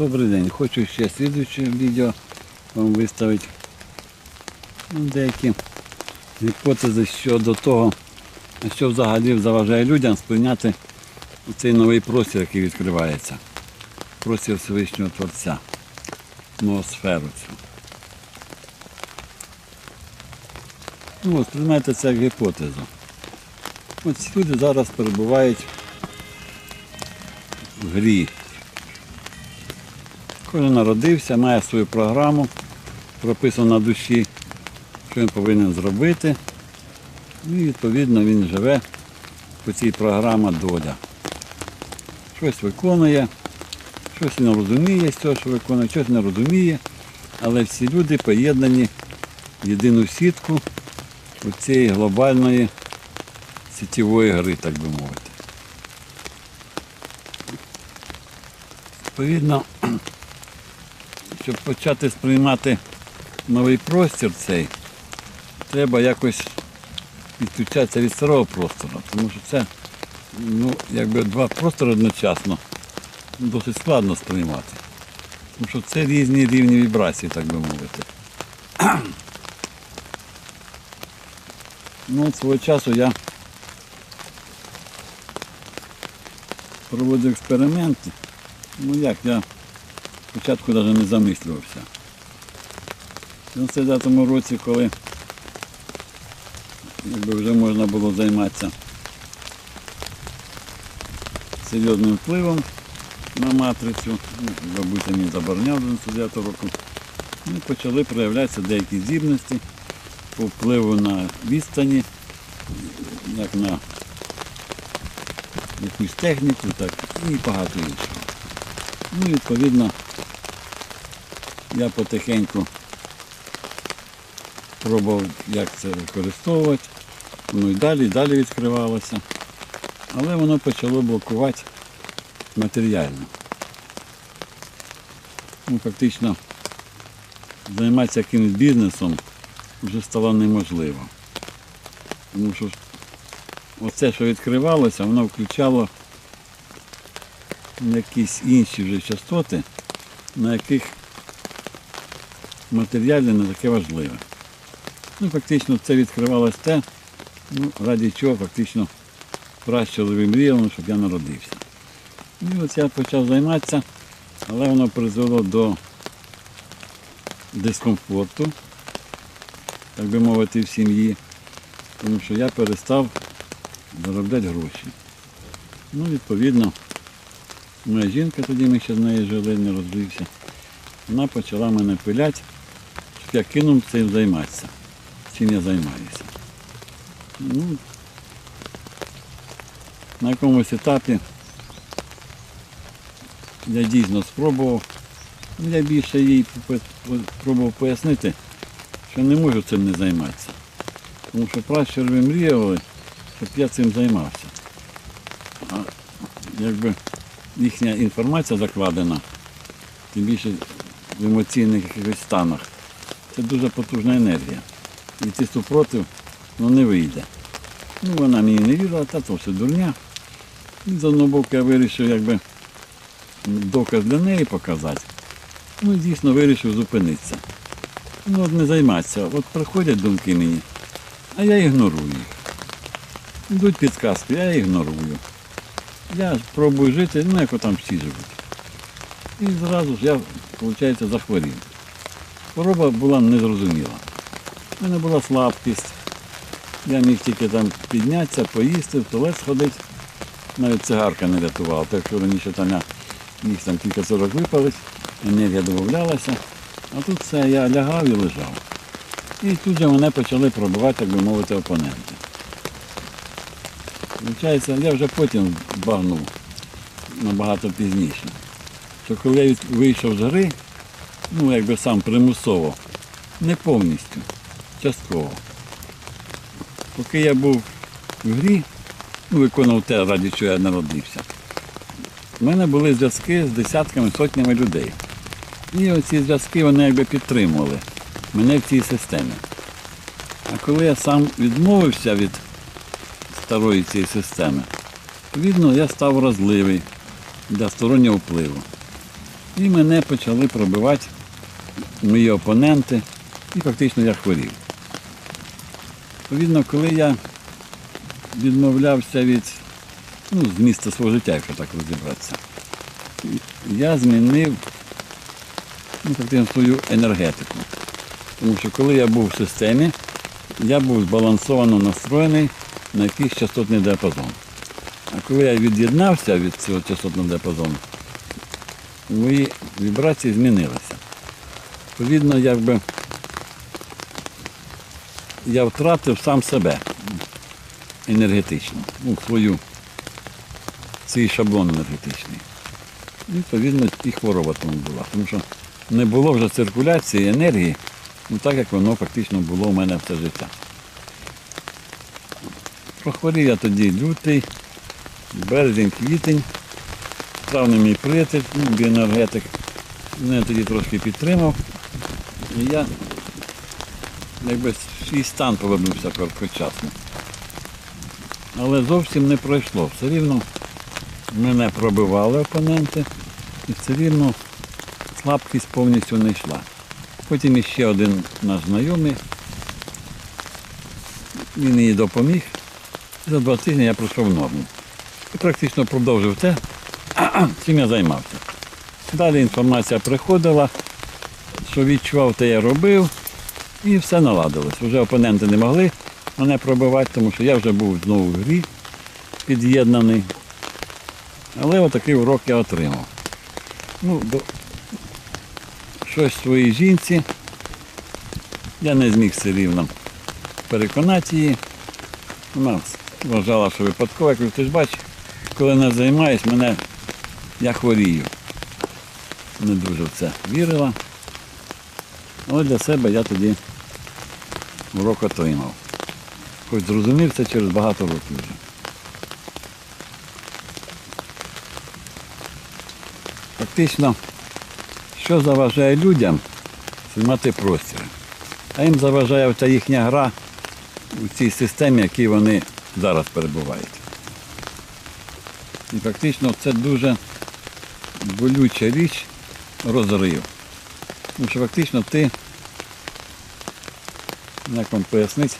Добрий день. Хочу ще слідуюче відео вам виставити. Ну, деякі гіпотези щодо того, що взагалі заважає людям сприйняти цей новий простір, який відкривається. Простір Всевишнього Творця. Ноосферу цю. Ну, сприймайте це як гіпотезу. От ці люди зараз перебувають в грі. Кожен народився, має свою програму, прописано на душі, що він повинен зробити. Ну, І відповідно він живе по цій програмі доля. Щось виконує, щось не розуміє з цього, що виконує, щось не розуміє, але всі люди поєднані в єдину сітку у цієї глобальної сітєвої гри, так би мовити. Відповідно, щоб почати сприймати новий простір цей, треба якось відключатися від старого простору, тому що це ну, якби два простори одночасно досить складно сприймати. Тому що це різні рівні вібрацій, так би мовити. Ну, свого часу я проводив експерименти. Ну як, я спочатку навіть не замислювався. В 99 році, коли якби вже можна було займатися серйозним впливом на матрицю, ну, бабуся мені забороняв до 99 року, ну, почали проявлятися деякі здібності по впливу на відстані, як на якусь техніку, так і багато іншого. Ну, відповідно, я потихеньку пробував, як це використовувати. Воно і далі, і далі відкривалося. Але воно почало блокувати матеріально. Ну, фактично, займатися якимось бізнесом вже стало неможливо. Тому що оце, що відкривалося, воно включало якісь інші вже частоти, на яких матеріальне не таке важливе. Ну, фактично це відкривалось те, ну, раді чого фактично пращили мріяли, щоб я народився. І от я почав займатися, але воно призвело до дискомфорту, так би мовити, в сім'ї, тому що я перестав заробляти гроші. Ну, відповідно, моя жінка, тоді ми ще з нею жили, не розвився, вона почала мене пиляти, я кинув цим займатися. Чим я займаюся. Ну, на якомусь етапі я дійсно спробував. Я більше їй спробував пояснити, що не можу цим не займатися. Тому що пращури мріяли, щоб я цим займався. А якби їхня інформація закладена, тим більше в емоційних якихось станах, це дуже потужна енергія. І ти супротив ну, не вийде. Ну, вона мені не вірила, та то все дурня. І з одного боку я вирішив якби доказ для неї показати. Ну, і дійсно вирішив зупинитися. Ну, от не займатися. От приходять думки мені, а я ігнорую їх. Йдуть підказки, я ігнорую. Я пробую жити, ну як там всі живуть. І зразу ж я, виходить, захворів. Хвороба була незрозуміла. У мене була слабкість. Я міг тільки там піднятися, поїсти, в туалет сходити. Навіть цигарка не рятувала. Так що раніше там я міг там кілька сорок випалить, енергія додавалася. А тут все, я лягав і лежав. І тут же мене почали пробувати, так би мовити, опоненти. Виходить, я вже потім багнув набагато пізніше. Що коли я вийшов з гри, ну якби сам примусово, не повністю, частково. Поки я був в грі, ну, виконував те, раді чого я народився, в мене були зв'язки з десятками, сотнями людей. І оці зв'язки вони якби підтримували мене в цій системі. А коли я сам відмовився від старої цієї системи, відповідно, я став вразливий для стороннього впливу. І мене почали пробивати мої опоненти, і фактично я хворів. Відповідно, коли я відмовлявся від ну, з місця свого життя, якщо так розібратися, я змінив ну, фактично свою енергетику. Тому що коли я був в системі, я був збалансовано настроєний на якийсь частотний діапазон. А коли я від'єднався від цього частотного діапазону, мої вібрації змінилися. Відповідно, якби я втратив сам себе енергетично, ну, свою, свій шаблон енергетичний. І, Відповідно, і хвороба тому була. Тому що не було вже циркуляції енергії, ну так як воно фактично було у мене все життя. Прохворів я тоді лютий, березень, квітень, травний мій приятель, ну, біоенергетик, мене тоді трошки підтримав. І я якби свій стан повернувся короткочасно. Але зовсім не пройшло. Все рівно мене пробивали опоненти і все рівно слабкість повністю не йшла. Потім іще один наш знайомий, він їй допоміг. За два тижні я пройшов норму. І практично продовжив те, чим я займався. Далі інформація приходила, що відчував, те я робив, і все наладилось. Вже опоненти не могли мене пробивати, тому що я вже був знову в грі під'єднаний. Але отакий урок я отримав. Ну, до... Щось своїй жінці. Я не зміг все рівно переконати її. Вона вважала, що випадково, я кажу, ти ж бачиш, коли не займаюсь, мене я хворію. Не дуже в це вірила. Але для себе я тоді урок отримав. Хоч зрозумів це через багато років вже. Фактично, що заважає людям знімати простір? А їм заважає ця їхня гра у цій системі, в якій вони зараз перебувають. І фактично це дуже болюча річ розрив. Тому що фактично ти, як вам пояснити,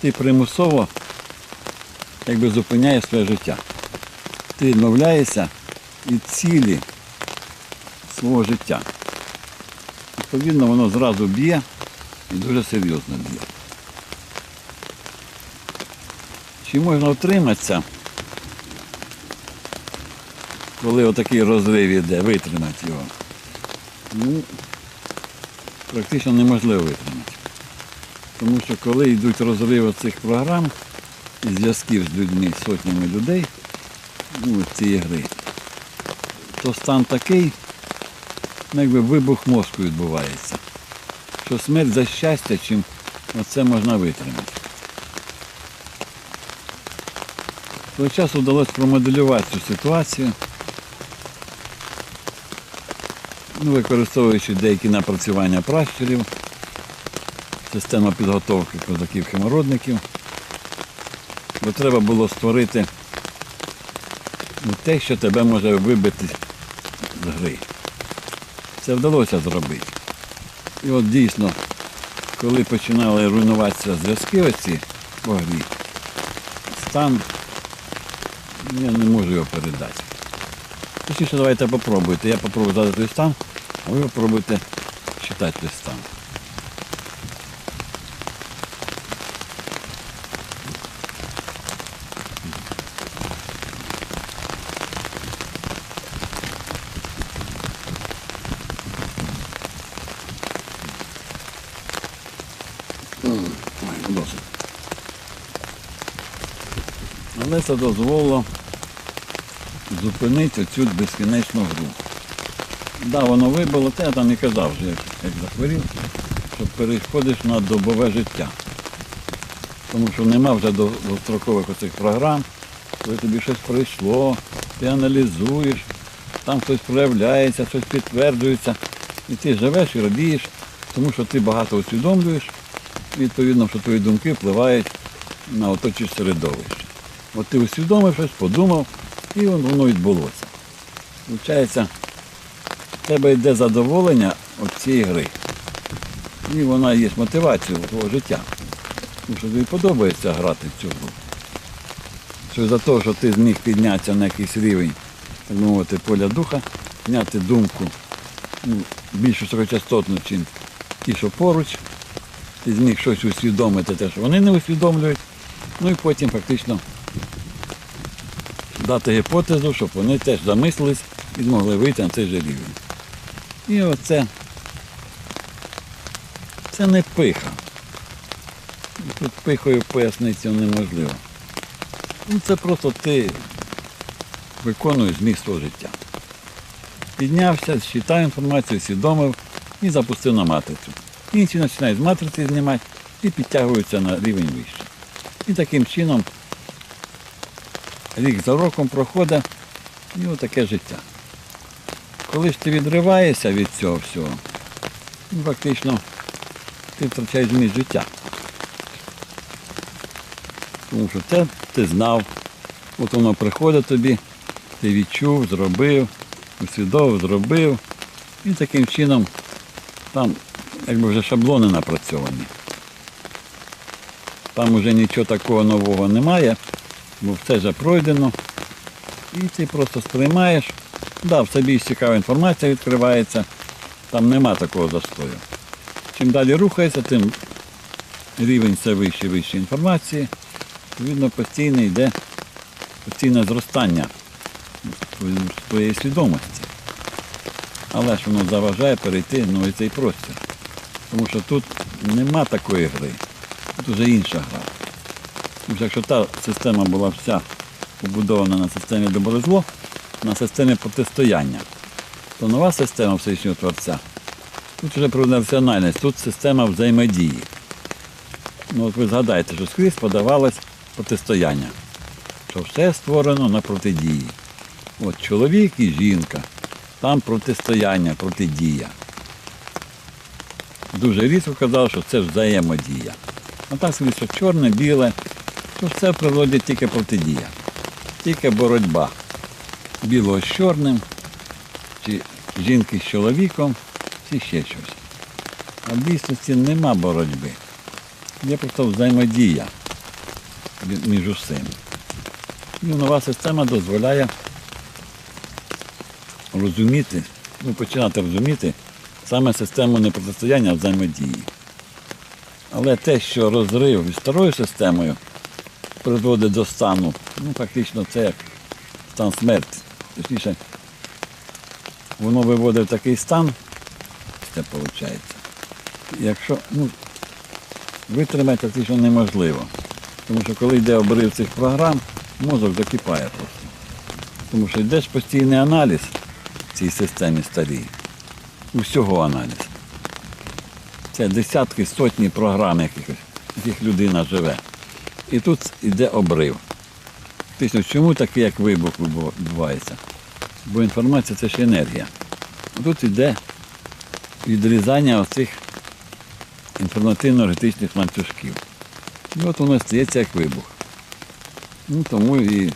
ти примусово якби зупиняєш своє життя. Ти відмовляєшся від цілі свого життя. Відповідно, воно зразу б'є і дуже серйозно б'є. Чи можна утриматися, коли отакий розрив іде, витримати його? Ну, практично неможливо витримати. Тому що коли йдуть розриви цих програм і зв'язків з людьми, сотнями людей, ну, цієї гри, то стан такий, ну, якби вибух мозку відбувається. Що смерть за щастя, чим оце можна витримати. Того часу вдалося промоделювати цю ситуацію, ну, використовуючи деякі напрацювання пращурів, система підготовки козаків-химородників, бо треба було створити ну, те, що тебе може вибити з гри. Це вдалося зробити. І от дійсно, коли починали руйнуватися зв'язки оці по грі, стан я не можу його передати. Точніше, давайте попробуйте. Я попробую задати той стан, ви попробуйте читати досить. Але це дозволило зупинити цю безкінечну гру. Да, воно вибило, те я там і казав вже, як, як захворів, що переходиш на добове життя. Тому що нема вже до- довгострокових оцих програм, коли тобі щось прийшло, ти аналізуєш, там щось проявляється, щось підтверджується. І ти живеш і радієш, тому що ти багато усвідомлюєш, відповідно, що твої думки впливають на оточуюче середовище. От ти усвідомив щось, подумав, і воно відбулося. Получається, тебе йде задоволення від цієї гри. І вона є мотивацією твого життя. Тому що тобі подобається грати в цю гру. Що за те, що ти зміг піднятися на якийсь рівень, так мовити, поля духа, зняти думку ну, більш високочастотну, ніж ті, що поруч, ти зміг щось усвідомити, те, що вони не усвідомлюють, ну і потім фактично дати гіпотезу, щоб вони теж замислились і змогли вийти на цей же рівень. І оце це не пиха. Тут пихою пояснити цього неможливо. Ну, це просто ти виконуєш зміст свого життя. Піднявся, считав інформацію, усвідомив і запустив на матрицю. Інші починають з матриці знімати і підтягуються на рівень вище. І таким чином рік за роком проходить і отаке життя. Коли ж ти відриваєшся від цього всього, ну, фактично ти втрачаєш зміст життя. Тому що це ти знав, от воно приходить тобі, ти відчув, зробив, усвідомив, зробив. І таким чином там якби вже шаблони напрацьовані. Там вже нічого такого нового немає, бо все вже пройдено. І ти просто сприймаєш. Да, в собі цікава інформація відкривається, там нема такого застою. Чим далі рухається, тим рівень все вище і вище інформації. Відповідно, постійно йде постійне зростання твоєї свідомості. Але ж воно заважає перейти в новий цей простір. Тому що тут нема такої гри, тут вже інша гра. Тому що якщо та система була вся побудована на системі добро-зло, на системі протистояння, то нова система Всевишнього Творця тут вже про національність, тут система взаємодії. Ну от ви згадаєте, що скрізь подавалось протистояння, що все створено на протидії. От чоловік і жінка, там протистояння, протидія. Дуже рідко казав, що це взаємодія. А так собі, що чорне, біле, то все в природі тільки протидія, тільки боротьба білого з чорним, чи жінки з чоловіком, чи ще щось. А в дійсності нема боротьби. Є просто взаємодія між усім. І нова система дозволяє розуміти, ну, починати розуміти саме систему не протистояння, а взаємодії. Але те, що розрив із старою системою призводить до стану, ну фактично це як стан смерті. Точніше, воно виводить в такий стан, це виходить. Якщо ну, витримати фактично неможливо. Тому що коли йде обрив цих програм, мозок закипає просто. Тому що йде ж постійний аналіз в цій системі старій. Усього аналіз. Це десятки, сотні програм, якихось, яких людина живе. І тут йде обрив. Пісню, чому таке, як вибух відбувається? Бо інформація це ж енергія. Тут йде відрізання оцих інформативно-енергетичних ланцюжків. І от воно стається як вибух. Ну, тому і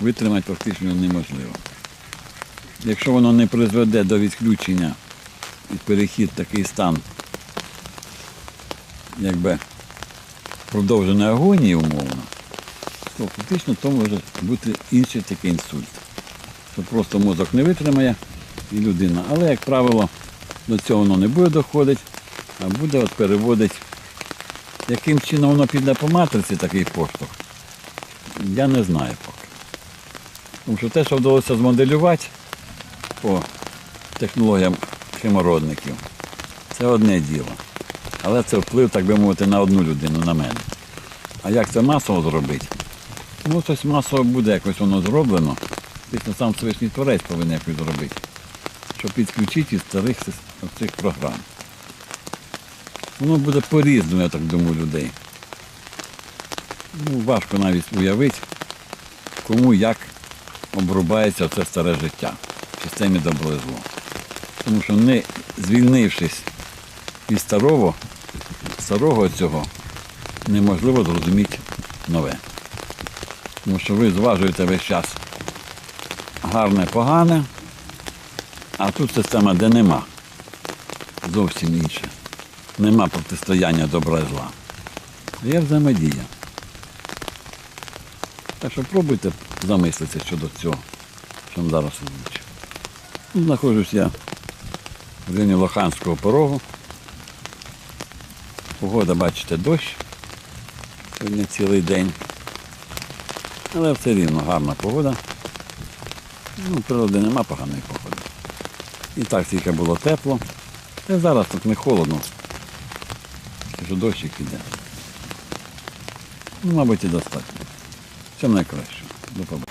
витримати практично неможливо. Якщо воно не призведе до відключення і перехід такий стан, якби продовженої агонії умовно, то фактично то може бути інший такий інсульт. Що просто мозок не витримає і людина. Але, як правило, до цього воно не буде доходити, а буде от переводити яким чином воно піде по матриці такий поштовх, я не знаю поки. Тому що те, що вдалося змоделювати по технологіям хемородників, це одне діло. Але це вплив, так би мовити, на одну людину, на мене. А як це масово зробити? Ну, щось масово буде якось воно зроблено. Після сам Всевишній Творець повинен якось зробити, щоб підключити із старих цих програм. Воно буде по-різному, я так думаю, людей. Ну, важко навіть уявити, кому як обрубається це старе життя в системі добро і зло. Тому що не звільнившись від старого, старого цього, неможливо зрозуміти нове. Тому що ви зважуєте весь час гарне, погане, А тут система, де нема. Зовсім інша. Нема протистояння добра і зла. Є взаємодія. Так що пробуйте замислитися щодо цього, що вам зараз озвучив. Ну, Знаходжусь я в районі Лоханського порогу. Погода, бачите, дощ. Сьогодні цілий день. Але все рівно гарна погода. Ну, природи нема поганої погоди. І так тільки було тепло. Та зараз тут не холодно. Що дощик іде. Ну, мабуть, і достатньо. Все найкраще. До побачення.